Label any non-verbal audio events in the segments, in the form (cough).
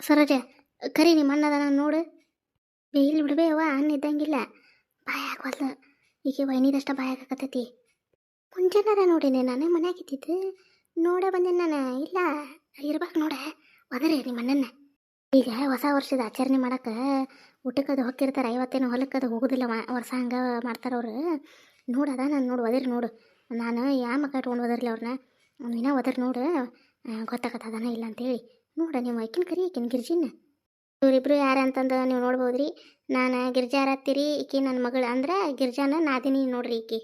ಸರೋಜ, ಕರಿ ನಿಮ್ಮ ಅಣ್ಣದ ನಾನು ನೋಡು. ಬೇಯಿಲ್ ಇಲ್ಲಿ ಬಿಡ್ಬೇ ಅವ್ವ ಅನ್ನ ಇದ್ದಂಗಿಲ್ಲ. ಬಾಯ ಹಾಕೋದ್ಲು ಈಗ ವೈನಿದಷ್ಟ ಬಾಯ ಹಾಕತೈತಿ ಮುಂಜಾನಾರ ನೋಡಿನಿ ನಾನು ಮನ್ಯಾಗ ಇದ್ದಿದ್ದು. ನೋಡ ಬಂದೆ ನಾನು. ಇಲ್ಲ, ಇರ್ಬೇಕು ನೋಡ. ಒದರಿ ನಿಮ್ಮ ಅಣ್ಣನ ಈಗ ಹೊಸ ವರ್ಷದ ಆಚರಣೆ ಮಾಡಕ್ಕೆ ಊಟಕ್ಕದು ಹೊಕ್ಕಿರ್ತಾರೆ ಐವತ್ತೇನು ಹೊಲಕ್ಕದು ಹೋಗೋದಿಲ್ಲ ವರ್ಷ ಹಂಗೆ ಮಾಡ್ತಾರೆ ಅವರು. ನೋಡದ ನಾನು ನೋಡು, ಒದರಿ ನೋಡು. ನಾನು ಯಾವ ಮಕ್ಕ ಇಟ್ಕೊಂಡು ಒದರ್ಲಿ ಅವ್ರನ್ನ ಇನ್ನೂ ಒದರಿ ನೋಡು. ಗೊತ್ತಾಗತ್ತದನ ಇಲ್ಲ ಅಂತೇಳಿ. ನೋಡ ನೀವು ಐಕಿನ ಕರಿ ಆಕಿನ ಗಿರ್ಜಿನ. ಇವರಿಬ್ರು ಯಾರು ಅಂತಂದು ನೀವು ನೋಡ್ಬೋದ್ರಿ. ನಾನು ಗಿರ್ಜಾರ ಹತ್ತೀರಿ ಈಕಿ ನನ್ನ ಮಗಳು. ಅಂದ್ರೆ ಗಿರ್ಜಾನ ನಾದಿನಿ ನೋಡ್ರಿ ಈಕಿ.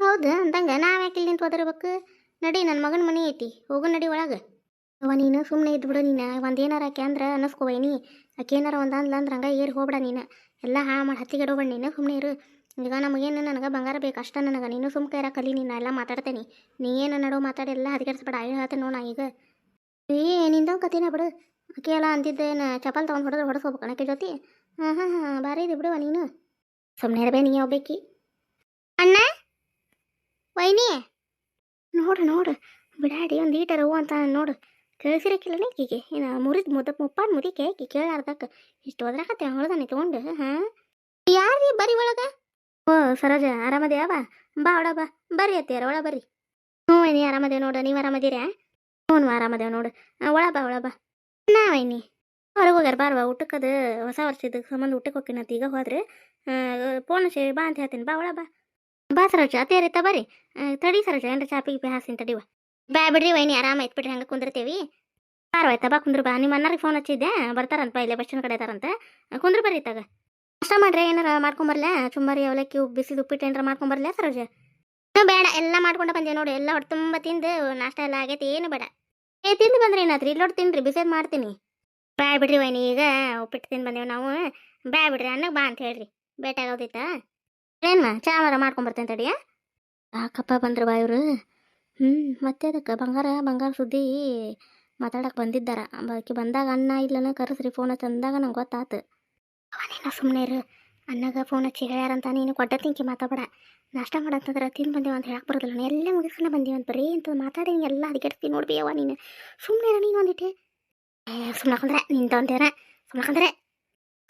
ಹೌದು, ಅಂದಂಗೆ ನಾವು ಯಾಕೆ ಇಲ್ಲಿ ನಿಂತು ಹೋದರ್ಬೇಕು ನಡಿ ನನ್ನ ಮಗನ ಮನೆ ಐತಿ, ಹೋಗು ನಡಿ ಒಳಗೆ. ಅವ ನೀನು ಸುಮ್ಮನೆ ಇದ್ಬಿಡು ಬಿಡು ನೀನು. ಒಂದು ಏನಾರ ಆಕೆ ಅಂದ್ರೆ ಅನ್ನಿಸ್ಕೋವೈನಿ ಆಕೆ ಏನಾರ ಒಂದು ಅಂದ್ಲ ಅಂದ್ರೆ ಹಂಗೆ ಏರಿ ಹೋಗ್ಬೇಡ ನೀನು. ಎಲ್ಲ ಹಾ ಮಾಡಿ ಹತ್ತಿಗೆ ಇಡೋಬೇಡ ನೀನು ಸುಮ್ಮನೆ ಇರು. ಈಗ ನಮಗೇನು ನನಗೆ ಬಂಗಾರ ಬೇಕು, ಅಷ್ಟ ನನಗೆ. ನೀನು ಸುಮ್ಕೆ ಕೈರ ಕಲಿ, ನೀನು ಎಲ್ಲ ಮಾತಾಡ್ತೇನೆ. ನೀ ಏನು ನಡು ಮಾತಾಡಿ ಎಲ್ಲ ಹದಿಗೆಡ್ಸ್ಬೇಡ. ಅಯ್ಯೋ ಹೇಳ್ತೇನೆ ನೋಡ ಈಗ. ಏ, ನಿಂದ ಕತಿನ ಬಿಡು. ಅಕ್ಕಿ ಎಲ್ಲ ಅಂದಿದ್ದೇನು ಚಪಲ್ ತೊಗೊಂಡು ಹೊಡೆದ್ರೆ ಹೊಡೆಸ್ಕೋಬೇಕು ಆಕೆ ಜೊತೆ. ಹಾಂ ಹಾಂ ಹಾಂ ಭಾರಿ ಇದೆ ಬಿಡುವ ನೀನು. ಸುಮ್ಮನೆ ಇರಬೇ ನೀ ಹೋಗ್ಬೇಕಿ ಅಣ್ಣ? ವೈನಿ? ನೋಡು ನೋಡು. ಬಿಡಾಡಿ, ಒಂದು ಈಟರ್ ಹೂ ಅಂತ ನೋಡು. ಕೇಳಿಸಿರಕ್ಕಿಲ್ಲನೇ ಈಕಿಗೆ? ಏನು ಮುರಿದ ಮುದ್ದ ಮುಪ್ಪಾನ್ ಮುದಿಕೆ ಈಕಿ ಕೇಳಾರ್ದಕ್ಕೆ. ಇಷ್ಟು ಹೋದ್ರಾಕತ್ತೆ ಹೊಳ್ದಾನೆ ತೊಗೊಂಡು, ಹಾಂ? ಯಾರೀ ಬರಿ ಒಳಗೆ? ಓ, ಸರೋಜ ಆರಾಮದೇವ ಬಾ? ಒಳ ಬಾ. ಬರ್ರಿ ಅತ್ತೆ ಒಳ ಬರ್ರಿ. ಹ್ಞೂ ನೀ ಆರಾಮದೇವ್ ನೋಡು. ನೀವು ಆರಾಮದಿರಾ? ಹ್ಞೂ ಆರಾಮದೇವ ನೋಡು. ಒಳ ಬಾ ಒಳ ಬಾ. ಹೊರಗೆ ಹೋಗ್ಯಾರ ಬಾರ್ವಾ, ಊಟಕ್ಕದು ಹೊಸ ವರ್ಷದ ಸಂಬಂಧ ಊಟಕ್ಕೆ ಹೋಗ್ತೀನಂತ ಈಗ ಹೋದ್ರೆ. ಫೋನ್ ಹಚ್ಚಿ ಬಾ ಅಂತ ಹೇಳ್ತೀನಿ. ಬಾ ಒಳ ಬಾ. ಬಾ ಸರೋಜ ರೀತ ಬರ್ರಿ. ತಡಿ ಸರೋಜ, ಏನ್ರ ಚಾಪಿಗೆ ಪಿ ಹಾಸ್ತೀನಿ ತಡಿವ. ಬಾ ಬಿಡ್ರಿ ವೈನಿ, ಆರಾಮ ಐತ್ ಬಿಡ್ರಿ, ಹಂಗೆ ಕುಂದಿರ್ತೀವಿ. ಬಾರ್ವಾಯ್ತಾ ಬಾ ಕುಂದ್ರ ಬಾ. ನಿಮ್ಮ ಅಣ್ಣರಿಗೆ ಫೋನ್ ಹಚ್ಚಿದ್ದೆ ಬರ್ತಾರಂತ ಬಾ ಇಲ್ಲೇ ಬಸ್ ಕಡೆ ಇದಾರಂತ ಕುಂದ್ರ ಬರ್ರಿ ತಗ ಅಷ್ಟ ಮಾಡ್ರಿ ಏನಾರ ಮಾಡ್ಕೊಂಬರ್ಲ ಚುಂಬರಿ, ಅವಲಕ್ಕಿ ಬಿಸಿದ ಉಪ್ಪಿಟ್ಟು ಏನಾರ ಮಾಡ್ಕೊಂಬರ್ಲ ಸರೋಜ? ಬೇಡ, ಎಲ್ಲ ಮಾಡ್ಕೊಂಡ ಬಂದೆ ನೋಡಿ, ಎಲ್ಲ ಹೊಟ್ಟೆ ತುಂಬ ತಿಂದು ನಾಷ್ಟ ಎಲ್ಲ ಆಗೈತಿ, ಏನು ಬೇಡ. ಏ, ತಿಂದು ಬಂದ್ರಿ ಏನಾದ್ರಿ ನೋಡಿ ತಿನ್ರಿ ಬಿಸೇದು ಮಾಡ್ತೀನಿ. ಬ್ಯಾ ಬಿಡ್ರಿ ವೈನಿ, ಈಗ ಉಪ್ಪಿಟ್ಟು ತಿಂದು ಬಂದೇವು ನಾವು. ಬ್ಯಾ ಬಿಡ್ರಿ ಅನ್ನಕ್ಕೆ ಬಾ ಅಂತ ಹೇಳ್ರಿ. ಭೇಟಿಯಾಗೋದಿತ್ತ ಏನು ಏನ್ಮ ಚಾಮರ ಮಾಡ್ಕೊಂಬರ್ತೇನೆ ತಡಿಯ ಯಾಕಪ್ಪ ಬಂದ್ರು ಬಾ ಇವರು? ಹ್ಞೂ ಮತ್ತೆ ಅದಕ್ಕೆ, ಬಂಗಾರ ಬಂಗಾರ ಸುದ್ದಿ ಮಾತಾಡಕ್ಕೆ ಬಂದಿದ್ದಾರ. ಬಾಕಿ ಬಂದಾಗ ಅನ್ನ ಇಲ್ಲನ ಕರೆಸ್ರಿ ಫೋನ್ ತಂದಾಗ ನಂಗೆ ಗೊತ್ತಾತು. ಅವನೇನ ಸುಮ್ಮನೆ ಇರು. ಅಣ್ಣಗ ಫೋನ್ ಹಚ್ಚಿ ಹೇಳ್ಯಾರಂತ ನೀನು ಕೊಟ್ಟ ತಿಂಕಿ ಮಾತಾಡ ನಾಷ್ಟ ಮಾಡಂತಂದ್ರೆ ತಿಂದು ಬಂದೇವ ಅಂತ ಹೇಳಕ್ಕೆ ಬರೋದಿಲ್ಲ ಎಲ್ಲ ಮುಗಿಸ್ಕೊಂಡು ಬಂದೀವಿ ಅಂತ ಬರೀ ಅಂತ ಮಾತಾಡಿ ಎಲ್ಲ ಅದಕ್ಕೆ ನೋಡ್ಬಿ ಅವ ನೀನು. ಸುಮ್ಮನೆ ನೀನು ಒಂದಿಟ್ಟೆ. ಸುಮ್ಮಕಂದ್ರೆ ನಿಂತಂತೇನ ಸುಮ್ಮಕಂದ್ರೆ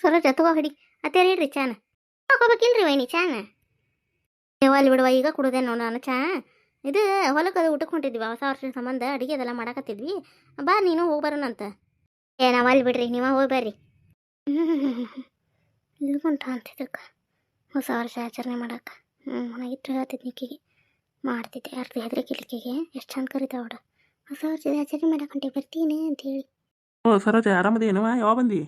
ಸರೋಜ ಜೊತೆಗೋ ಹಿಡಿ. ಅತ್ತೇ ಹೇಳ್ರಿ ಚಾನ. ಹಾಕೋಬೇಕಿಲ್ರಿ ವೈನಿ ಚಾನ? ಅಲ್ಲಿ ಬಿಡುವ, ಈಗ ಕುಡ್ದೆ ನೋಡು ನಾನು ಚಾ. ಇದು ಹೊಲಕ್ಕೆ ಅದು ಊಟಕ್ಕೆ ಹೊಂಟಿದ್ವಿ, ಹೊಸ ವರ್ಷದ ಸಂಬಂಧ, ಅಡುಗೆ ಅದೆಲ್ಲ ಮಾಡಕತ್ತಿದ್ವಿ. ಬಾ ನೀನು ಹೋಗಿ ಬರೋಣಂತ. ಏ, ನಾವು ಅಲ್ಲಿ ಬಿಡ್ರಿ, ನೀವ ಹೋಗಿ ಬರ್ರಿ. (laughs) ಇಳ್ಕೊಂಟ ಅಂತಿದ್ದಕ್ಕೆ ಹೊಸ ವರ್ಷ ಆಚರಣೆ ಮಾಡಕ್ಕೆ. ಹ್ಞೂ ನನಗಿಟ್ಟು ಹೇಳ್ತಿದ್ದೆ ನಿಕ್ಕಿಗೆ ಮಾಡ್ತಿದ್ದೆ. ಅರ್ಧ ಹೆದ್ರಿಕೆ ಕಿಲಕಿಗೆ ಎಷ್ಟು ಚಂದ ಕರಿತಾವ ಅವಡ ಹೊಸ ವರ್ಷದ ಆಚರಣೆ ಮಾಡಕ್ಕಂಟೆ ಬರ್ತೀನಿ ಅಂತ ಹೇಳಿ. ಓ ಸರೋಜ ಆರಾಮದೇನವ ಯಾವಾಗ ಬಂದಿ?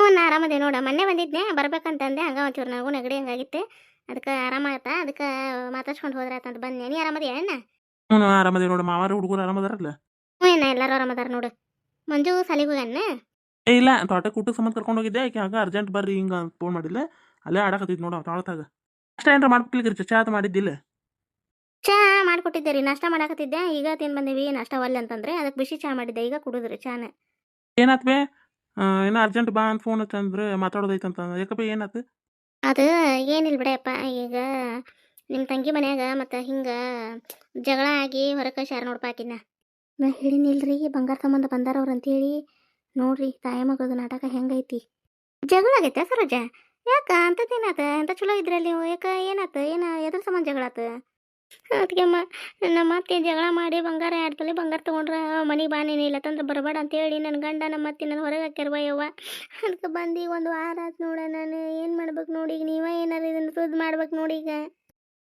ಹ್ಞೂ ನಾ ಆರಾಮದೆ ನೋಡ. ಮೊನ್ನೆ ಬಂದಿದ್ದೆ ಬರ್ಬೇಕಂತಂದೆ. ಹಂಗ ಒಂಚೂರು ನನಗೂ ನೆಗಡಿ ಹಂಗಾಗಿತ್ತು. ಅದಕ್ಕೆ ಆರಾಮಾಗತ್ತ ಅದಕ್ಕೆ ಮಾತಾಡ್ಸ್ಕೊಂಡು ಹೋದ್ರಾಯ್ತಂತ ಬಂದೆ ನೀ ಆರಾಮದಿ ಅಣ್ಣ? ಹ್ಞೂ ಆರಾಮದೇ ನೋಡು. ಮಾವಾರ ಹುಡುಗರು ಆರಾಮದಾರಲ್ಲ? ಹ್ಞೂ ಏನ ಎಲ್ಲರೂ ಆರಾಮದಾರ ನೋಡು. ಮಂಜು ಸಾಲಿಗೆ ಹೋಗಣ್ಣ ಏ ಇಲ್ಲ ತೋಟಕ್ಕೆ ಊಟಕ್ಕೆ ಸಂಬಂಧ ಕರ್ಕೊಂಡು ಹೋಗಿದ್ದೆ. ಆಕೆ ಹಾಗೆ ಅರ್ಜೆಂಟ್ ಬರ್ರಿ ಹಿಂಗ ಫೋನ್ ಮಾಡಿಲ್ಲ ಅಲ್ಲೇ ಆಡಕತ್ತಿದ್ ನೋಡ ತೋಟದಾಗ ಅಷ್ಟ ಏನಾರ ಮಾಡ್ಕೊಳ್ಳಿ ಚಾ ಅದು ಮಾಡಿದ್ದಿಲ್ಲ? ಚಾ ಮಾಡಿಕೊಟ್ಟಿದ್ದೆ ರೀ ನಾಷ್ಟ ಮಾಡಾಕತ್ತಿದ್ದೆ. ಈಗ ತಿನ್ ಬಂದೀವಿ ನಾಷ್ಟ ಒಲ್ಲೆ ಅಂತಂದ್ರೆ ಅದಕ್ಕೆ ಬಿಸಿ ಚಾ ಮಾಡಿದ್ದೆ ಈಗ ಕುಡಿದ್ರಿ ಚಾನ. ಏನಾತ್ ಬೇ? ಏನೋ ಅರ್ಜೆಂಟ್ ಬಾ ಅಂತ ಫೋನ್ ಹಚ್ಚಂದ್ರೆ ಮಾತಾಡೋದೈತಂತ ಯಾಕಪ್ಪ ಏನಾತು? ಅದು ಏನಿಲ್ಲ ಬಿಡಪ್ಪ ಈಗ ನಿಮ್ಮ ತಂಗಿ ಮನ್ಯಾಗ ಮತ್ತು ಹಿಂಗೆ ಜಗಳ ಆಗಿ ಹೊರಕ ಶಾರ ನೋಡಪ್ಪ ಆಕಿನ ನಾ ಹೇಳಿನಿಲ್ರಿ ಬಂಗಾರ ಸಂಬಂಧ ಬಂದಾರವ್ರು ಅಂತೇಳಿ. ನೋಡ್ರಿ, ತಾಯಿ ಮಗದ ನಾಟಕ ಹೆಂಗೈತಿ? ಜಗಳ ಆಗೈತೆ ಸರೋಜ. ಯಾಕ ಅಂತದೇನಾತ ಎಂತ ಚಲೋ ಇದ್ರಲ್ಲಿ ನೀವು ಯಾಕ ಏನಾತ? ಏನ ಎದ್ರ ಸಮಾನ ಜಗಳ ಆತ? ಅದಕ್ಕೆ ನಮ್ಮ ಅತ್ತೆ ಜಗಳ ಮಾಡಿ ಬಂಗಾರ ತೊಲೆ ಬಂಗಾರ ತೊಗೊಂಡ್ರೆ ಮನೆಗೆ ಬಾನೇನೆ ಇಲ್ಲ ತಂದ್ರೆ ಬರಬೇಡ ಅಂತೇಳಿ ನನ್ನ ಗಂಡ ನಮ್ಮ ಅತ್ತೆ ನಾನು ಹೊರಗೆ ಹಾಕ್ಯಾರವ ಯವ್ವ. ಅದಕ್ಕೆ ಬಂದು ಈಗ ಒಂದು ವಾರ ಆತು ನೋಡ ನಾನು ಏನು ಮಾಡ್ಬೇಕು ನೋಡಿ ಈಗ ನೀವೇ ಏನಾರು ಇದನ್ನು ಸುದ್ದಿ ಮಾಡ್ಬೇಕು ನೋಡಿ ಈಗ.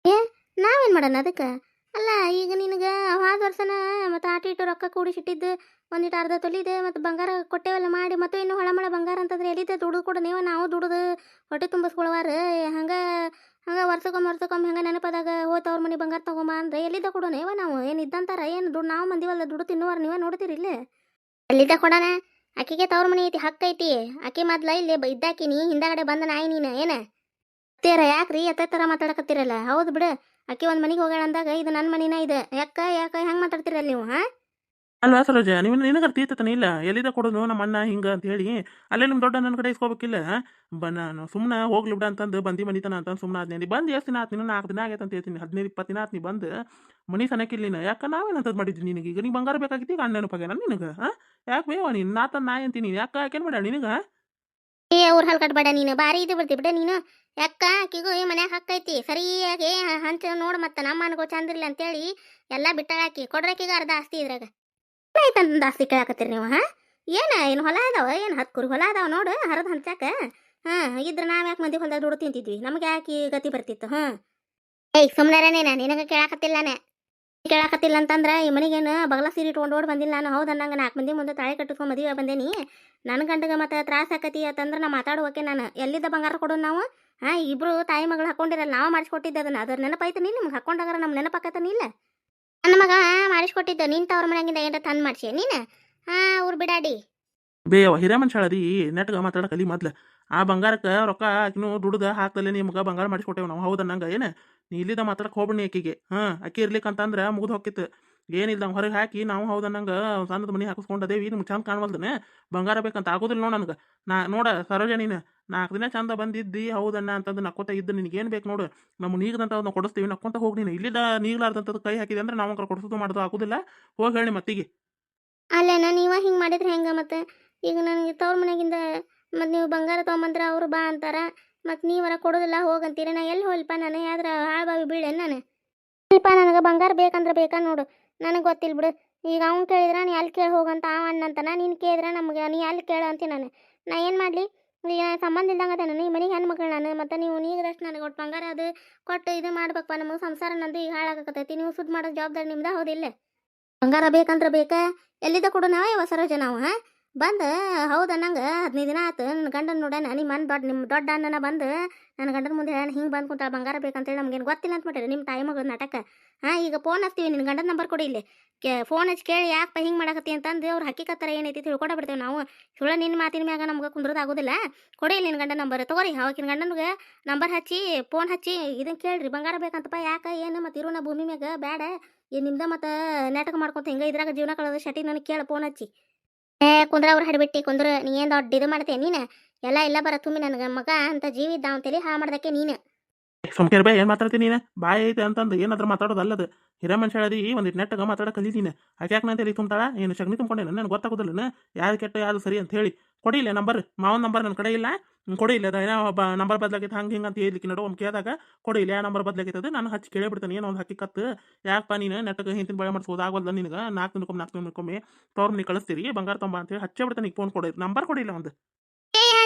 ಏ, ನಾವೇನು ಮಾಡೋಣ ಅದಕ್ಕೆ? ಅಲ್ಲ, ಈಗ ನಿನಗೆ ಹೋದ ವರ್ಷನ ಮತ್ತು ಆಟ ಇಟ್ಟು ರೊಕ್ಕ ಕೂಡಿಸಿಟ್ಟಿದ್ದು ಒಂದಿಟ್ಟು ಅರ್ಧ ತೊಲಿದೆ, ಮತ್ತು ಬಂಗಾರ ಕೊಟ್ಟೇವಲ್ಲ ಮಾಡಿ, ಮತ್ತು ಇನ್ನು ಹೊಳಮಳ ಬಂಗಾರ ಅಂತಂದ್ರೆ ಎಲ್ಲಿದ್ದೆ ದುಡ್ದು ಕೂಡ ನೀವು, ನಾವು ದುಡ್ದು ಹೊಟ್ಟೆ ತುಂಬಿಸ್ಕೊಳ್ವಾರ. ಹಂಗೆ ಹಂಗೆ ವರ್ಷಕ್ಕೊಮ್ಮೆ ವರ್ಷಕ್ಕೊಮ್ಮೆ ಹಂಗೆ ನೆನಪದಾಗ ಹೋತ ಅವ್ರ ಮನೆ ಬಂಗಾರ ತಗೊಂಬ ಅಂದ್ರೆ ಎಲ್ಲಿದ್ದ ಕೊಡೋಣ ಇವ ನಾವು? ಏನು ಇದ್ದಂತಾರ? ಏನು ದುಡ್ಡು ನಾವು ಮಂದಿವಲ್ಲ ದುಡ್ಡು ತಿನ್ನುವಾರ ನೀವೇ ನೋಡ್ತೀರಿ ಇಲ್ಲೇ? ಎಲ್ಲಿದ್ದ ಕೊಡೋಣ? ಆಕೆಗೆ ತವ್ರ ಮನೆ ಐತಿ ಹಕ್ಕೈತಿ ಆಕಿ ಮೊದ್ಲ ಇಲ್ಲಿ ಇದ್ದಾಕಿ ಇದ್ದಾಕಿನಿ ಹಿಂದಾಗಡೆ ಬಂದ ನಾಯಿ ನೀನು, ಏನ? ತೇರ ಯಾಕ್ರಿ ಎತ್ತ ಥರ ಮಾತಾಡಕತ್ತೀರಲ್ಲ? ಹೌದು ಬಿಡು. ಅಕ್ಕಿ ಒಂದು ಮನೆಗೆ ಹೋಗೋಣ ಅಂದಾಗ ಇದು ನನ್ನ ಮನಿನ ಇದೆ. ಯಾಕ ಯಾಕ ಹೆಂಗೆ ಮಾತಾಡ್ತೀರಲ್ಲ ನೀವು, ಹಾ? ಅಲ್ವಾ ಸರೋಜ? ನೀವು ನಿನಗರ ತೀತತನ ಇಲ್ಲ? ಎಲ್ಲಿದ ಕೊಡೋದು ನಮ್ಮ ಅಣ್ಣ ಹಿಂಗೆ ಅಂತ ಹೇಳಿ. ಅಲ್ಲೇ ನಿಮ್ಮ ದೊಡ್ಡ ನನ್ನ ಕಡೆ ಇಸ್ಕೋಬೇಕಿಲ್ಲ? ಬ, ನಾನು ಸುಮ್ಮನೆ ಹೋಗ್ಲಿ ಬಿಡ ಅಂತಂದು ಬಂದು ಮನಿತನ ಅಂತ ಸುಮ್ಮನೆ ಆದ್ನಿ ಬಂದು ಎಷ್ಟು ದಿನ ಆತ್ನಿ ನೀನು? ನಾಲ್ಕು ದಿನ ಆಗೈತೆ ಅಂತ ಹೇಳ್ತೀನಿ. ಹದಿನೈದು ಇಪ್ಪತ್ತು ದಿನ ಆತ್ನಿ ಬಂದು ಮನಿ ಸನಕಿಲ್ಲ ಯಾಕೆ ನಾವೇನಂತದ್ದು ಮಾಡಿದ್ವಿ ನಿನಗೆ? ಈಗ ನೀನು ಬಂಗಾರ ಬೇಕಾಗಿತ್ತು, ಈಗ ಅಣ್ಣ ನೆನಪಾಗ್ಯಾನ ನಿನಗೆ, ಹಾಂ? ಯಾಕೆ ಬೇವ ನೀನು? ನಾತ ನಾಯಿ ಅಂತೀನಿ. ಯಾಕೆ ಯಾಕೇನು ಮಾಡ ನಿನಗೆ? ಏ, ಅವ್ರ ಕಟ್ಬೇಡ ನೀನು. ಬಾರಿ ಇದು ಬಿಡ್ತಿ ಬಿಡ ನೀನು. ಯಾಕ? ಆಕಿಗೂ ಈ ಮನ್ಯಾಗ ಹಕ್ಕೈತಿ ಸರಿಯಾಗಿ ಹಂಚ ನೋಡು ಮತ್ತೆ ನಮ್ಮ ಅನ್ಗೋ ಚಂದ್ರಿಲ್ಲ ಅಂತೇಳಿ ಎಲ್ಲ ಬಿಟ್ಟಾಕಿ ಕೊಡ್ರಕೀಗ ಅರ್ಧ ಆಸ್ತಿ ಇದ್ರಾಗ. ಆಯ್ತಂತ ಆಸ್ತಿ ಕೇಳಾಕತ್ತೀರಿ ನೀವು, ಹಾ? ಏನ, ಏನು ಹೊಲ ಅದಾವ? ಏನು ಹತ್ತು ಕುರಿ ಹೊಲ ಅದಾವ ನೋಡು, ಹರದ ಹಂಚಾಕ ಹಾ, ಇದ್ರೆ ನಾವ್ ಯಾಕೆ ಮಂದಿ ಹೊಲದಾಗ ದುಡ್ಡು ತಿಂತಿದ್ವಿ? ನಮ್ಗೆ ಯಾಕೆ ಗತಿ ಬರ್ತಿತ್ತು, ಹಾಂ? ಏಯ್ ಸುಮ್ಮನೆ ನಿನಗೆ ಕೇಳಾಕತ್ತಿಲ್ಲಾನೆ. ಕೇಳಾಕತ್ತಿಲ್ಲ ಅಂತಂದ್ರೆ ಈ ಮನೆಗೇನು ಬಗಲ ಸೀರೆ ಇಟ್ಕೊಂಡು ಓಡ್ ಬಂದಿಲ್ಲ ನಾನು. ಹೌದು ಅನ್ನಂಗೆ ನಾಲ್ಕು ಮಂದಿ ಮುಂದೆ ತಾಳೆ ಕಟ್ಟಿಸ್ಕೊಂಡು ಮದುವೆ ಬಂದೇನಿ. ನನ್ನ ಗಂಡಗೆ ಮತ್ತೆ ತ್ರಾಸ ಆಕತಿ ಅಂತಂದ್ರೆ ನಾ ಮಾತಾಡೋಕೆ ನಾನು ಎಲ್ಲಿದ್ದ ಬಂಗಾರ ಕೊಡೋದು ನಾವು? ಹಾಂ, ಇಬ್ರು ತಾಯಿ ಮಗಳು ಹಾಕೊಂಡಿರಲ್ಲ, ನಾವು ಮಾಡಿಸ್ಕೊಟ್ಟಿದ್ದೆ ಅದನ್ನ. ಅದ್ರ ನೆನಪೈತೆ ನೀನು ನಿಮ್ಗೆ? ಹಾಕೊಂಡಾಗ ನಮ್ಮ ನೆನಪಾಕತ್ತ ಇಲ್ಲ ನನ್ನ ಮಗ ಮಾಡಿಸ್ಕೊಟ್ಟಿದ್ದೆ, ನಿಂತ ತವ್ರ ಮನೆಯಾಗಿಂದ ಏನ್ರ ತಂದು ಮಾಡಿಸಿ. ನೀನು? ಹಾಂ, ಊರ್ ಬಿಡಾಡಿ. ಬೇಯವ ಹಿರೇಮನ್ಷಾಳದಿ ನೆಟ್ಗೆ ಮಾತಾಡಕಲಿ ಮೊದ್ಲು. ಆ ಬಂಗಾರಕ್ಕೆ ರೊಕ್ಕ ಆಕಿನೂ ದುಡ್ದು ಹಾಕ್ದಲ್ಲೇ ನಿಮ್ಗೆ ಬಂಗಾರ ಮಾಡಿಸ್ಕೊಟ್ಟೇವೆ ನಾವು. ಹೌದು ಅನ್ನಂಗೆ, ಏನು? ನೀ ಇಲ್ಲಿದ್ದ ಮಾತಾಡಕ್ಕೆ ಹೋಗ್ಬಿಡಿ ಆಕಿಗೆ ಹಾಂ, ಅಕ್ಕಿ ಇರ್ಲಿಕ್ಕಂತಂದ್ರೆ ಮುಗಿದು ಹೋಗಿತ್ತು ಏನಿಲ್ಲ ಹೊರಗೆ ಹಾಕಿ ನಾವು ಹೌದ ನಂಗೆ ಸಣ್ಣದ ಮನೆ ಹಾಕಿಸ್ಕೊಂಡದೇವಿ ನಿಮ್ಗೆ ಚಂದ ಕಾಣವಲ್ದನೆ? ಬಂಗಾರ ಬೇಕಂತ ಆಗೋದಿಲ್ಲ ನೋಡು ನನಗೆ. ನಾ, ನೋಡ ಸರೋಜ ನೀನು ನಾಲ್ಕು ದಿನ ಚಂದ ಬಂದಿದ್ದಿ ಹೌದಣ್ಣ ಅಂತಂದು ನಕ್ಕೋತ ಇದ್ದು ನಿನಗೆ ಏನು ಬೇಕು ನೋಡು. ನಮ್ಮ ನೀಗದಂತ ನಾವು ಕೊಡಿಸ್ತೀವಿ, ನಕ್ಕೊಂತ ಹೋಗಿ ನೀನು. ಇಲ್ಲಿದ್ದ ನೀಗ್ಲಾರ್ದಂಥದ್ದು ಕೈ ಹಾಕಿದೆ ಅಂದ್ರೆ ನಾವು ಕೊಡಿಸೋದು ಮಾಡೋದು ಆಗೋದಿಲ್ಲ. ಹೋಗಿ ಹೇಳಿ ಮತ್ತಿಗೆ ಅಲ್ಲೇನ, ನೀವ ಹಿಂಗೆ ಮಾಡಿದ್ರೆ ಹೆಂಗೆ ಮತ್ತೆ? ಈಗ ನನಗೆ ತವ್ರ ಮನೆಗಿಂದ ಮತ್ತು ನೀವು ಬಂಗಾರ ತೊಗೊಂಬಂದ್ರೆ ಅವರು ಬಾ ಅಂತಾರ. ಮತ್ತು ನೀವರ ಕೊಡೋದಿಲ್ಲ, ಹೋಗಂತೀರ, ನಾ ಎಲ್ಲಿ ಹೋಲ್ಪ ನಾನು ಯಾವ್ದ್ರ ಹಾಳ್ಬಾವಿ ಬೀಳೇನು ನಾನು? ಸ್ವಲ್ಪ ನನಗೆ ಬಂಗಾರ ಬೇಕಂದ್ರೆ ಬೇಕಾ ನೋಡು, ನನಗೆ ಗೊತ್ತಿಲ್ಲ ಬಿಡು. ಈಗ ಅವ್ನು ಕೇಳಿದ್ರೆ ನಾನು ಎಲ್ಲಿ ಕೇಳಿ ಹೋಗಂತ ಅವ ನಾ ನೀನು ಕೇಳಿದ್ರೆ, ನಮ್ಗೆ ನೀ ಎಲ್ಲಿ ಕೇಳು ಅಂತೀನಿ ನಾನು. ನಾ ಏನು ಮಾಡಲಿ? ಈಗ ಸಂಬಂಧ ಇಲ್ದಂಗೆ ನಾನು ಈ ಮನೆಗೆ ಹೆಣ್ಮಕ್ಳು ನಾನು, ಮತ್ತು ನೀವು ನೀಗದಷ್ಟು ನನಗೆ ಒಟ್ಟು ಬಂಗಾರ ಅದು ಕೊಟ್ಟು ಇದು ಮಾಡ್ಬೇಕಪ್ಪ ನಮಗೆ ಸಂಸಾರ ನಂದು ಈಗ ಹಾಳಾಗಕತ್ತೈತಿ, ನೀವು ಸುದ್ದಿ ಮಾಡೋ ಜವಾಬ್ದಾರಿ ನಿಮ್ದು ಹೌದಿಲ್ಲ? ಬಂಗಾರ ಬೇಕಂದ್ರೆ ಬೇಕಾ ಎಲ್ಲಿದ್ದ ಕೊಡು ನಾವೇ ಸರೋಜ ನಾವು, ಹಾಂ? ಬಂದು, ಹೌದು ಅನ್ನಂಗೆ ಹದಿನೈದು ದಿನ ಆಯ್ತು ನನ್ನ ಗಂಡನ ನೋಡ್ಯಾನ, ನಿಮ್ಮ ಮನ್ ದೊಡ್ಡ, ನಿಮ್ಮ ದೊಡ್ಡ ಅಣ್ಣನ ಬಂದು, ನನ್ನ ಗಂಡನ ಮುಂದೆ ಹೇಳ ಹಿಂಗೆ ಬಂದು ಕುಂತ ಬಂಗಾರ ಬೇಕಂತೇಳಿ ನಮ್ಗೇನು ಗೊತ್ತಿಲ್ಲ ಅಂತ ಮಾಡಿರಿ ನಿಮ್ಮ ತಾಯಿ ಮಗಳ ನಾಟಕ. ಹಾಂ, ಈಗ ಫೋನ್ ಹಚ್ತೀವಿ ನಿನ್ನ ಗಂಡನ ನಂಬರ್ ಕೊಡಿ ಇಲ್ಲಿ. ಕೇ ಫೋನ್ ಹಚ್ಚಿ ಕೇಳಿ, ಯಾಕಪ್ಪ ಹಿಂಗೆ ಮಾಡಕತ್ತಿ ಅಂತಂದು ಅವ್ರು ಹಕ್ಕಿಕತ್ತರ ಏನೈತಿ ತಿಳ್ಕೊಂಡ ಬಿಡ್ತೇವೆ ನಾವು. ಸುಳ್ಳ ನಿನ್ನ ಮಾತಿನ ಮ್ಯಾಗ ನಮ್ಗೆ ಕುಂದ್ರದು ಆಗೋದಿಲ್ಲ. ಕೊಡಿ ನಿನ್ನ ಗಂಡನ ನಂಬರ್ ತಗೋರಿ, ಅವಾಗಿನ ಗಂಡನಿಗೆ ನಂಬರ್ ಹಚ್ಚಿ ಫೋನ್ ಹಚ್ಚಿ ಇದನ್ನು ಕೇಳ್ರಿ, ಬಂಗಾರ ಬೇಕಂತಪ್ಪ, ಯಾಕೆ, ಏನು, ಮತ್ತು ಇರೋಣ ಭೂಮಿ ಮ್ಯಾಗ ಬೇಡ ನಿಮ್ದ ಮತ್ತು ನಾಟಕ ಮಾಡ್ಕೊತ ಹಿಂಗೆ ಇದ್ರಾಗ ಜೀವನ ಕಳೆದ ಶಟಿ ನನಗೆ ಕೇಳ ಫೋನ್ ಹಚ್ಚಿ. ಏ, ಕುಂದ್ರ ಅವ್ರ ಹಡಿಬಿಟ್ಟಿ ಕುಂದ್ರ ನೀ ಏನು ದೊಡ್ಡ ಇದು ಮಾಡ್ತೇನೆ ನೀನ? ಎಲ್ಲ ಇಲ್ಲ ಬರ, ತುಂಬಿ ನನಗೆ ಮಗ ಅಂತ ಜೀವಿದ್ದ ಅಂತೇಳಿ ಹಾ ಮಾಡ್ದಕ್ಕೆ ನೀನು. ಸುಮ್ಕೇರ್ ಬೇ, ಏನು ಮಾತಾಡ್ತೀನಿ ನೀನು? ಬಾಯಿ ಐತೆ ಅಂತಂದು ಏನಾದ್ರೂ ಮಾತಾಡೋದು ಅಲ್ಲದು ಮನುಷ್ಯ ಹೇಳದಿ ಒಂದಿಟ್ಟು ನೆಟ್ಟಗೆ ಮಾತಾಡೋ ಕಲಿತೀನಿ ಯಾಕೆ ನಾನು ಹೇಳಿ ತುಂಬ್ತಾಳ? ಏನು ಶಗ್ನಿ ತುಂಬ್ಕೊಂಡೇನು ನನಗೆ ಗೊತ್ತಾಗೋದಿಲ್ಲ ಯಾರು ಕೆಟ್ಟ, ಯಾರು ಸರಿ ಅಂತ ಹೇಳಿ. ಕೊಡಿಲ್ಲ ನಂಬರ್. ಮಾವನ ನಂಬರ್ ನನ್ನ ಕಡೆ ಇಲ್ಲ. ಕೊಡಿ ಅದ ಏನೋ ಒಬ್ಬ ನಂಬರ್ ಬದಲಾಗೈತೆ, ಹಂಗೆ ಹಿಂಗೆ ಅಂತ ಹೇಳಿಕ್ಕೆ ನೋಡು ಒಮ್ಮೆ ಕೇಳಿದಾಗ ಕೊಡಿಲ್ಲ ಯಾವ ನಂಬರ್ ಬದಲಾಗೈತದ ನಾನು ಹಚ್ಚಿ ಕೇಳಿಬಿಡ್ತೇನೆ ಏನೋ ಒಂದು ಹಕ್ಕಿಕತ್ತು ಯಾಕಪ್ಪ ನೀನು ನೆಟ್ಟಗೆ ಹಿಂತಿನ ಬಳೆ ಮಾಡಿಸೋದು ಆಗೋಲ್ಲ ನಿನಗೆ? ನಾಲ್ಕು ದಿನಕ್ಕೊಮ್ಮೆ ನಾಲ್ಕು ದಿನಕ್ಕೊಮ್ಮೆ ತೋರ್ ನೀ ಕಳಿಸ್ತೀರಿ. ಬಂಗಾರ ತೊಂಬ ಅಂತ ಹೇಳಿ ಬಿಡ್ತಾನೆ, ಈಗ ಫೋನ್ ಕೊಡಿ. ನಂಬರ್ ಕೊಡಿಲ್ಲ ಒಂದು.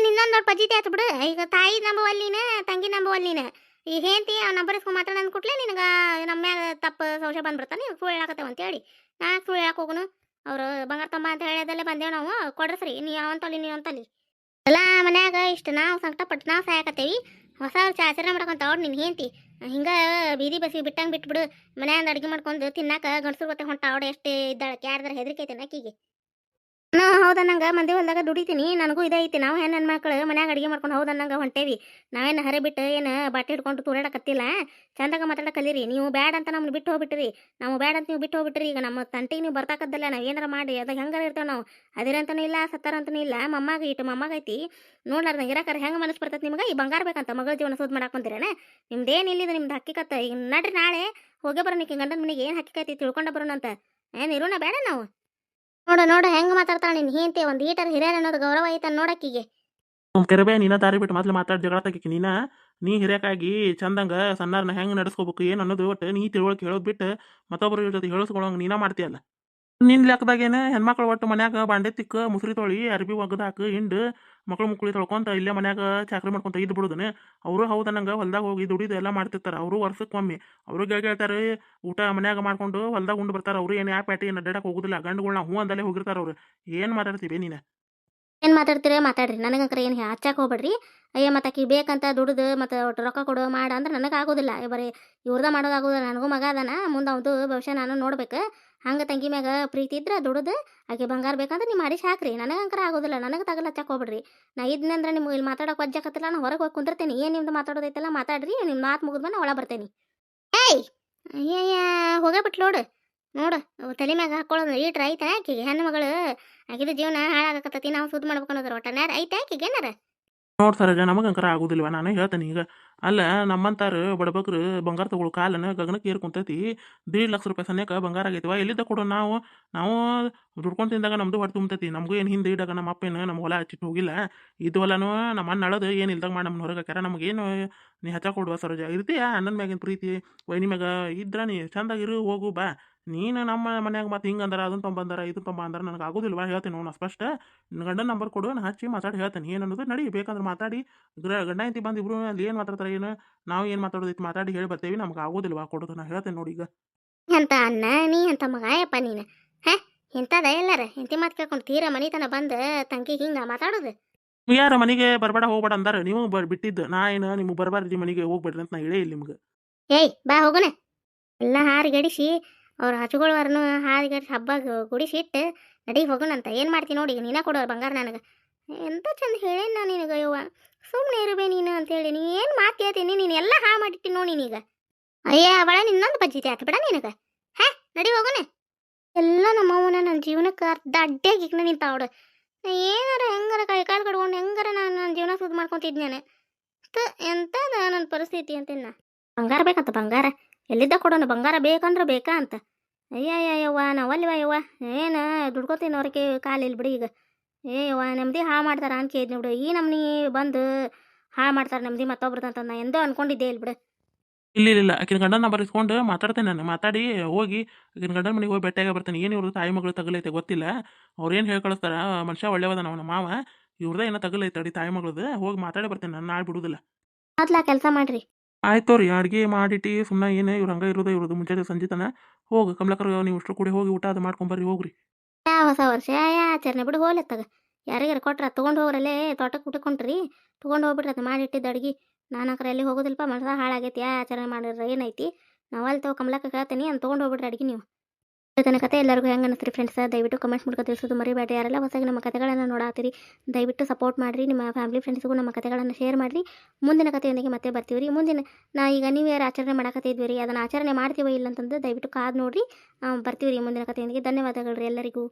ನಿನ್ನೊಂದು ಪಜಿತಿ ಆಯ್ತು ಬಿಡು. ಈಗ ತಾಯಿ ನಂಬುವಲ್ಲಿನ ತಂಗಿ ನಂಬುವಲ್ಲಿನ ಈಗ ಹೆಂಡತಿ ಆ ನಂಬರ್ ಇಸ್ಕೊಂಡು ಮಾತಾಡ ಅಂದ್ಕೊಟ್ಲೆ ನಿನಗೆ ನಮ್ಮ ಮ್ಯಾಗ ತಪ್ಪು ಸಂಶಯ ಬಂದ್ಬಿಡ್ತಾನೆ ನೀವು ಸುಳ್ಳು ಹೇಳಕತ್ತೇವೆ ಅಂತೇಳಿ. ನಾ ಸುಳ್ಳು ಹೇಳಕ್ಕೆ ಹೋಗುನು. ಅವ್ರು ಬಂಗಾರ ತಮ್ಮ ಅಂತ ಹೇಳೋದಲ್ಲೇ ಬಂದೇವು ನಾವು ಕೊಡ್ರಿ ಸರಿ, ನೀ ಅವಂತಲ್ಲಿ ನೀ ಅಂತಲ್ಲಿ ಎಲ್ಲ ಮನ್ಯಾಗ ಇಷ್ಟು ನಾವು ಸಂಕಟಪಟ್ಟು ನಾವು ಸಾಯಕತ್ತೇವಿ. ಹೊಸ ವರ್ಷ ಆಚರಣೆ ಮಾಡ್ಕೊಂತ ಅವ್ರು ನಿನ್ನ ಹೆಂಡತಿ. ಹಿಂಗೆ ಬೀದಿ ಬಸ್ಸಿಗೆ ಬಿಟ್ಟಂಗೆ ಬಿಟ್ಬಿಡು ಮನ್ಯಾಂದ ಅಡುಗೆ ಮಾಡ್ಕೊಂಡು ತಿನ್ನಾಕ ಗಂಡಸ್ರು ಗೊತ್ತೆ ಹೊಂಟ ಅವಡೆ ಎಷ್ಟು ಇದ್ದಾಳೆ ಯಾರ್ದಾರ ಹೆದರಿಕೆ ಆಕಿಗೆ? ನಾ ಹೌದನ್ನಂಗ ಮಂದಿ ಹೊಲ್ದಾಗ ದುಡಿತೀನಿ, ನನಗೂ ಇದೇ ಐತಿ, ನಾವು ಹೆಣ್ಣು ಮಕ್ಕಳು ಮನ್ಯಾಗ ಅಡಿಗೆ ಮಾಡ್ಕೊಂಡು ಹೌದನ್ನಂಗ ಹೊಂಟೇವಿ. ನಾವೇನು ಹರೆ ಬಿಟ್ಟು ಏನು ಬಾಟಿ ಹಿಡ್ಕೊಂಡು ತೂರಾಡಕತ್ತಿಲ್ಲ, ಚಂದಾಗ ಮಾತಾಡ ಕಲೀರಿ ನೀವು ಬ್ಯಾಡ್ ಅಂತ ನಮ್ಮನ್ನ ಬಿಟ್ಟು ಹೋಗ್ಬಿಟ್ರಿ. ನಾವು ಬ್ಯಾಡ್ ಅಂತ ನೀವು ಬಿಟ್ಟು ಹೋಗ್ಬಿಟ್ರಿ. ಈಗ ನಮ್ಮ ತಂಟಿಗೆ ನೀವು ಬರ್ತಾಕದ್ದಲ್ಲ, ನಾವು ಏನಾರ ಮಾಡಿ ಅದಾಗ ಹೆಂಗಾರ ಇರ್ತೇವೆ ನಾವು. ಅದಿರಂತನೂ ಇಲ್ಲ ಸತ್ತಾರಂತನೂ ಇಲ್ಲ, ಮಮ್ಮಾಗ ಇಟ್ಟು ಮಮ್ಮಾಗ ಐತಿ. ನೋಡ್ಲಾರ್ದ ಇರಾಕರ ಹೆಂಗೆ ಮನಸ್ಸು ಬರ್ತೈತೆ ನಿಮ್ಗೆ? ಈ ಬಂಗಾರ ಬೇಕಂತ ಮಗಳ ಜೀವನ ಸೂದ್ ಮಾಡಾಕೊಂತೀರೇನ ನಿಮ್ದು ಏನು ಇಲ್ಲಿದೆ, ನಿಮ್ದು ಹಕ್ಕಿಕತ್ತ? ಈಗ ನಡ್ರಿ ನಾಳೆ ಹೋಗೇ ಬರೋಣ ಈಗ ಗಂಡನ ಮನೆಗೆ, ಏನು ಹಕ್ಕಿಕೈತಿ ತಿಳ್ಕೊಂಡ ಬರೋಣ ಅಂತ. ಏನು ಇರೋಣ ಬೇಡ ನಾವು. ನೋಡು ನೋಡು, ಹೆಂಗ್ ಮಾತಾಡ್ತಾಳ ನಿನ್ ಹಿಂತೆ ಒಂದ್ ಈಟರ್ ಹಿರಿಯರ್ ಅನ್ನೋದು ಗೌರವ ಐತ ನೋಡಕ್ಕಿಗೆ. ಕೆರಬೆ, ನೀನ ದಾರಿ ಬಿಟ್ಟು ಮೊದ್ಲು ಮಾತಾಡ್ ಜಗಳ ತೆಗಿಕಿ ನೀನ, ನೀ ಹಿರಿಯಕಾಗಿ ಚಂದಂಗ ಸಣ್ಣರ್ನ ಹೆಂಗ್ ನಡೆಸ್ಕೋಬೇಕು, ಏನ್ ಅನ್ನೋದು ಒಟ್ಟು ನೀ ತಿಳುವಳಿಕೆ ಹೇಳೋದು ಬಿಟ್ಟು ಮತ್ತೊಬ್ಬರ ಜೊತೆ ಹೇಳಿಸ್ಕೊಳಂಗ್ ನೀನ ಮಾಡ್ತೀಯಲ್ಲ. ನಿನ್ನ ಲೆಕ್ಕದಾಗೇನ ಹೆಣ್ಮಕ್ಳು ಒಟ್ಟು ಮನ್ಯಾಗ ಬಾಂಡೆ ತಿಕ್ಕ, ಮುಸ್ರಿ ತೊಳಿ, ಅರ್ಬಿ ಒಗ್ದಾಕ ಹಿಂಡು ಮಕ್ಳು ಮುಕ್ಳಿ ತೊಳ್ಕೊಂತ ಇಲ್ಲೇ ಮನ್ಯಾಗ ಚಾಕ್ರಿ ಮಾಡ್ಕೊಂತ ಇದ್ದು ಬಿಡುದನ. ಅವರು ಹೌದ ನಂಗೆ ಹೊಲ್ದಾಗ ಹೋಗಿ ದುಡಿದು ಎಲ್ಲ ಮಾಡ್ತಿರ್ತಾರೆ. ಅವರು ವರ್ಷಕ್ಕೊಮ್ಮೆ ಅವರು ಹೇಳ್ತಾರೆ ಊಟ ಮನ್ಯಾಗ ಮಾಡ್ಕೊಂಡು ಹೊಲ್ದಾಗ ಉಂಡು ಬರ್ತಾರೆ. ಅವರು ಏನು ಯಾವ ಪ್ಯಾಟಿ ಏನು ಅಡ್ಡಾಡಕ್ಕೆ ಹೋಗುದಿಲ್ಲ. ಗಂಡುಗಳ್ನ ಹೂ ಅಂದಲ್ಲೇ ಹೋಗಿರ್ತಾರೆ ಅವ್ರು. ಏನು ಮಾತಾಡ್ತೀವಿ ನೀನು? ಏನು ಮಾತಾಡ್ತೀರಿ ಮಾತಾಡ್ರಿ. ನನಗಂಕರ ಏನು ಹಚ್ಚಕ್ಕೆ ಹೋಗ್ಬೇಡ್ರಿ. ಅಯ್ಯ ಮತ್ತೆ ಆಕಿ ಬೇಕಂತ ದುಡ್ದು ಮತ್ತು ಒಟ್ಟು ರೊಕ್ಕ ಕೊಡು ಮಾಡ ಅಂದ್ರೆ ನನಗೆ ಆಗೋದಿಲ್ಲ. ಬರೀ ಇವ್ರದ ಮಾಡೋದಾಗೋದಿಲ್ಲ ನನಗೂ ಮಗ ಅದಾನ. ಮುಂದೆ ಅವ್ದು ಭವಿಷ್ಯ ನಾನು ನೋಡ್ಬೇಕು. ಹಂಗೆ ತಂಗಿ ಮ್ಯಾಗ ಪ್ರೀತಿ ಇದ್ರೆ ದುಡ್ದು ಆಕೆ ಬಂಗಾರ ಬೇಕಂದ್ರೆ ನೀವು ಮಾಡಿಸಿ ಹಾಕ್ರಿ. ಅಂಕರ ಆಗೋದಿಲ್ಲ, ನನಗೆ ತಗಲ್ ಹೋಗ್ಬಿಡ್ರಿ. ನಾ ಇದ್ನಂದ್ರೆ ನಿಮ್ಗೆ ಇಲ್ಲಿ ಮಾತಾಡೋಕೆ ವಜ್ಜಾಕತ್ತಿಲ್ಲ ನಾನು ಹೊರಗೆ ಹೋಗಿ ಕುಂದಿರ್ತೀನಿ. ಏನು ನಿಮ್ದು ಮಾತಾಡೋದೈತಲ್ಲ ಮಾತಾಡ್ರಿ ನಿಮ್ಮ ಮಾತು ಮುಗಿದ್ಮೇಲೆ ಒಳ ಬರ್ತೇನೆ. ಏಯ್! ಅಯ್ಯಯ್ಯ ಹೋಗೇ ಬಿಟ್ಟು ನೋಡು. ನೋಡು ತಲೆ ಮ್ಯಾಗ ಹಾಕೊಳ್ಳೋದು ಈಟ್ರ ಐತೆ ಆಕೆಗೆ. ಹೆಣ್ಣು ಮಗಳು, ಆಕಿದ ಜೀವನ ಹಾಳಾಗಕತ್ತತಿ, ನಾವು ಸುದ್ದಿ ಮಾಡ್ಬೇಕು ಅನ್ನೋದ್ರ ಒಟ್ಟ. ಐತೆ ಆಕೆಗೆ ಏನಾರ? ನೋಡ್ ನಮಗೆ ನಮಗಂಕರ ಆಗುದಿಲ್ವ? ನಾನು ಹೇಳ್ತೇನೆ ಈಗ. ಅಲ್ಲ ನಮ್ಮಂತಾರ ಬಡಬಕ್ರು ಬಂಗಾರ ತಗೊಳ್ಳೋ ಕಾಲನ ಗಗನಕ್ಕೆ ಏರ್ ಕುಂತೈತಿ. ದೀಡ್ ಲಕ್ಷ ರೂಪಾಯಿ ಸನ್ಯಕ್ಕೆ ಬಂಗಾರ ಆಗೈತಿವ. ಎಲ್ಲಿದ್ದ ಕೊಡು ನಾವು? ನಾವು ದುಡ್ಕೊಂಡು ತಿಂದಾಗ ನಮ್ದು ಹೊಡೆ ತುಂಬತೈತಿ. ನಮಗೂ ಏನು ಹಿಂದೆ ಇಡಾಗ ನಮ್ಮ ಅಪ್ಪ ಏನು ನಮ್ಮ ಹೊಲ ಹಚ್ಚಿಟ್ಟು ಹೋಗಿಲ್ಲ. ಇದು ಹೊಲನೂ ನಮ್ಮ ಅಣ್ಣ ಅಳದು ಏನು ಇಲ್ದಾಗ ಮಾಡಿ ನಮ್ಮನ್ನ ಹೊರಗೆ ಹಾಕ್ಯಾರ. ನಮಗೇನು ನೀ ಹಚ್ಚ ಕೊಡುವ ಸರೋಜ? ಇರ್ತೀಯ? ಅಣ್ಣನ ಮ್ಯಾಗಿನ ಪ್ರೀತಿ? ವೈನಿ ಮ್ಯಾಗ ಇದ್ರ ನೀ ಚಂದಾಗಿರು ಹೋಗು, ಬಾ. ನೀನು ನಮ್ಮ ಮನ್ಯಾಗ ಮತ್ತೆ ಹಿಂಗೆ ಅಂದ್ರೆ ಅದನ್ನು ತೊಂಬಂದಾರ ಇದನ್ನು ತೊಂಬ ಅಂದ್ರೆ ನನಗೆ ಆಗೋದಿಲ್ವಾ? ಹೇಳ್ತೀನಿ ನೋಡು ಸ್ಪಷ್ಟ. ನನ್ನ ಗಂಡನ ನಂಬರ್ ಕೊಡು ನಾನು ಹಚ್ಚಿ ಮಾತಾಡಿ ಹೇಳ್ತೇನೆ. ಏನು ಅನ್ನೋದು ನಡಿ ಬೇಕಂದ್ರೆ ಮಾತಾಡಿ. ಗ್ರ ಗಂಡ ಹೆಂಡತಿ ಬಂದು ಇಬ್ರು ಅಲ್ಲಿ ಏನು ಮಾತಾಡ್ತಾರೆ ಏನು? ನಾವು ಏನು ಮಾತಾಡೋದೈತಿ ಮಾತಾಡಿ ಹೇಳಿ ಬರ್ತೇವೆ ನಮ್ಗೆ ಆಗೋದಿಲ್ವಾ? ಕೊಡೋದು ನಾನು ಹೇಳ್ತೇನೆ ನೋಡಿ ಈಗ. ಅಂತ ಅನ್ನ ನೀ ಅಂತ ಮಗಾಯಪ್ಪ ನೀನು? ಹಾ? ಎಂತದ ಎಲ್ಲಾರ? ಎಂತಿ ಮಾತು ಕೇಳ್ಕೊಂಡು ತೀರ ಮನಿತನ ಬಂದು ತಂಗಿ ಹಿಂಗೆ ಮಾತಾಡೋದು? ಯಾರ ಮನೆಗೆ ಬರಬೇಡ ಹೋಗ್ಬೇಡ ಅಂದಾರ? ನೀವು ಬರ್ ಬಿಟ್ಟಿದ್ದು ನಾ ಏನು ನಿಮ್ಗೆ ಬರಬಾರ್ದು ಮನೆಗೆ ಹೋಗ್ಬೇಡ್ರಿ ಅಂತ ನಾ ಹೇಳೇ ಇಲ್ಲ ನಿಮ್ಗೆ. ಏಯ್ ಬಾ ಹೋಗೋಣ ಎಲ್ಲ ಹಾರಿ ಗಡಿಸಿ ಅವ್ರ ಹಚ್ಚುಗಳವರನ್ನು ಹಾದಿಗಟ್ಟು ಹಬ್ಬ ಗುಡಿಸಿಟ್ಟು ನಡಿ ಹೋಗೋಣಂತ. ಏನು ಮಾಡ್ತೀನಿ ನೋಡಿ ಈಗ ನೀನ ಕೊಡೋರು ಬಂಗಾರ ನನಗೆ. ಎಂತ ಚಂದ ಹೇಳೇನು ನಾನು ನಿನಗೆ ಯವ್ವ? ಸುಮ್ಮನೆ ಇರುಬೇ ನೀನು ಅಂತೇಳಿ ನೀ ಏನು ಮಾತು ಹೇಳ್ತೀನಿ ನೀನು ಎಲ್ಲ ಹಾ ಮಾಡಿಟ್ಟಿ ನೋಡಿ ನೀನೀಗ. ಅಯ್ಯೇ, ಅವಳ ನಿನ್ನೊಂದು ಬಜ್ಜಿ ಆತ ಬಿಡ ನಿನಗೆ. ಹಾ, ನಡಿ ಹೋಗೋಣ. ಎಲ್ಲ ನಮ್ಮವ್ವನ ನನ್ನ ಜೀವನಕ್ಕೆ ಅರ್ಧ ಅಡ್ಡಿಯಾಗಿಕ್ನ ನಿಂತಾವಡು ಅವಳು. ಏನಾರ ಹೆಂಗಾರ ಕೈ ಕಾಲು ಕಡ್ಕೊಂಡು ಹೆಂಗಾರ ನಾನು ನನ್ನ ಜೀವನ ಸುದ್ದು ಮಾಡ್ಕೊತಿದ್ದೇನೆ ನಾನು ತ, ಎಂತದ ನನ್ನ ಪರಿಸ್ಥಿತಿ ಅಂತ ಬಂಗಾರ ಬೇಕಂತ ಬಂಗಾರ. ಎಲ್ಲಿದ್ದ ಕೊಡೋಣ ಬಂಗಾರ ಬೇಕಂದ್ರೆ ಬೇಕಾ ಅಂತ. ಅಯ್ಯಯ್ಯ ಅಯ್ಯವ್ವ ನಾವಲ್ವ ಯವ್ವ ಏನು ದುಡ್ಕೋತೀನಿ ಅವ್ರಿಗೆ ಕಾಲಿಲ್ಲ ಬಿಡಿ ಈಗ. ಏ ಯವ್ವ ನೆಮ್ಮದಿ ಹಾಳು ಮಾಡ್ತಾರ ಕೇಳಿದ್ನಿ ಬಿಡು. ಈ ನಮ್ನಿ ಬಂದು ಹಾಳು ಮಾಡ್ತಾರೆ ನೆಮ್ಮದಿ ಮತ್ತೊಬ್ರದಂತ ನಾ ಎಂದೋ ಅನ್ಕೊಂಡಿದ್ದೆ ಇಲ್ಲಿ ಬಿಡು. ಇಲ್ಲ ಇಲ್ಲ ಆಕಿನ ಗಂಡನ ನಂಬರ್ ಇಸ್ಕೊಂಡು ಮಾತಾಡ್ತೇನೆ ನಾನು. ಮಾತಾಡಿ ಹೋಗಿ. ಆಕಿನ ಗಂಡನ ಮನೆಗೆ ಹೋಗಿ ಬೆಟ್ಟೆಗೆ ಬರ್ತೇನೆ. ಏನು ಇವ್ರದ್ದು ತಾಯಿ ಮಗಳು ತಗಲೈತೆ ಗೊತ್ತಿಲ್ಲ. ಅವ್ರು ಏನು ಹೇಳಿ ಕಳಿಸ್ತಾರ ಮನುಷ್ಯ ಒಳ್ಳೆಯವದ ನಮ್ಮ ಮಾವ. ಇವ್ರದ್ದು ಏನೋ ತಗಲೈತೆ ಅಡಿ ತಾಯಿ ಮಗಳದ್ದು ಹೋಗಿ ಮಾತಾಡಿ ಬರ್ತೀನಿ ನಾನು. ನಾಳೆ ಬಿಡುದಿಲ್ಲ. ಮೊದ್ಲ ಕೆಲಸ ಮಾಡ್ರಿ. ಆಯ್ತು ರೀ ಅಡುಗೆ ಮಾಡಿಟ್ಟು ಸುಮ್ಮನೆ ಏನು ಇವ್ರು ಹಂಗೆ ಇರೋದು ಇವ್ರು ಮುಂಚೆ ಸಂಜಿತನ. ಹೋಗಿ ಕಮಲಕರ್ ನೀವು ಇಷ್ಟು ಕೂಡಿ ಹೋಗಿ ಊಟ ಅದು ಮಾಡ್ಕೊಂಬರ್ರಿ ಹೋಗ್ರಿ. ಹೊಸ ವರ್ಷ ಆಚರಣೆ ಬಿಡು ಹೋಲತ್ತಾಗ ಯಾರಿಗಾರ ಕೊಟ್ರ ತೊಗೊಂಡು ಹೋಗ್ರಲ್ಲೇ ತೋಟಕ್ಕೆ ಬಿಟ್ಟುಕೊಂಡ್ರಿ ತೊಗೊಂಡು ಹೋಗ್ಬಿಟ್ರಿ ಅದು ಮಾಡಿಟ್ಟಿದ್ದು ಅಡುಗೆ. ನಾನು ಅಕ್ರೆ ಎಲ್ಲಿ ಹೋಗೋದಿಲ್ಪ ಮನಸ ಹಾಳಾಗೈತಿ ಆಚರಣೆ ಮಾಡಿದ್ರೆ ಏನೈತಿ? ನಾವಲ್ಲಿ ಅಲ್ಲಿ ತಗೋ, ಕಮಲಕ್ಕ ಕೇಳ್ತೀನಿ ಅಂತ ತೊಗೊಂಡು ಹೋಗ್ಬಿಟ್ರಿ ಅಡುಗೆ ನೀವು. ಇವತ್ತಿನ ಕತೆ ಎಲ್ಲರಿಗೂ ಹೆಂಗೆ ಅನ್ನಿಸ್ತೀರಿ ಫ್ರೆಂಡ್ಸ್ ದಯವಿಟ್ಟು ಕಮೆಂಟ್ ಮೂಲಕ ತಿಳಿಸೋದು ಮರಿಬೇಡ ಯಾರೆಲ್ಲ ಹೊಸಾಗಿ ನಮ್ಮ ಕತೆಗಳನ್ನು ನೋಡಾತೀರಿ ದಯವಿಟ್ಟು ಸಪೋರ್ಟ್ ಮಾಡಿರಿ. ನಿಮ್ಮ ಫ್ಯಾಮಿಲಿ ಫ್ರೆಂಡ್ಸ್ಗೂ ನಮ್ಮ ಕತೆಗಳನ್ನು ಶೇರ್ ಮಾಡಿರಿ. ಮುಂದಿನ ಕಥೆಯೊಂದಿಗೆ ಮತ್ತೆ ಬರ್ತೀವಿ ರೀ ಮುಂದಿನ, ನಾ ಈಗ ನೀವು ಯಾರು ಆಚರಣೆ ಮಾಡಕತ್ತಿದ್ವಿ ರೀ ಅದನ್ನು ಆಚರಣೆ ಮಾಡ್ತೀವೋ ಇಲ್ಲ ಅಂತಂದು ದಯವಿಟ್ಟು ಕಾದು ನೋಡಿರಿ. ಬರ್ತೀವಿ ರೀ ಮುಂದಿನ ಕಥೆಯೊಂದಿಗೆ ಧನ್ಯವಾದಗಳು ರೀ ಎಲ್ಲರಿಗೂ.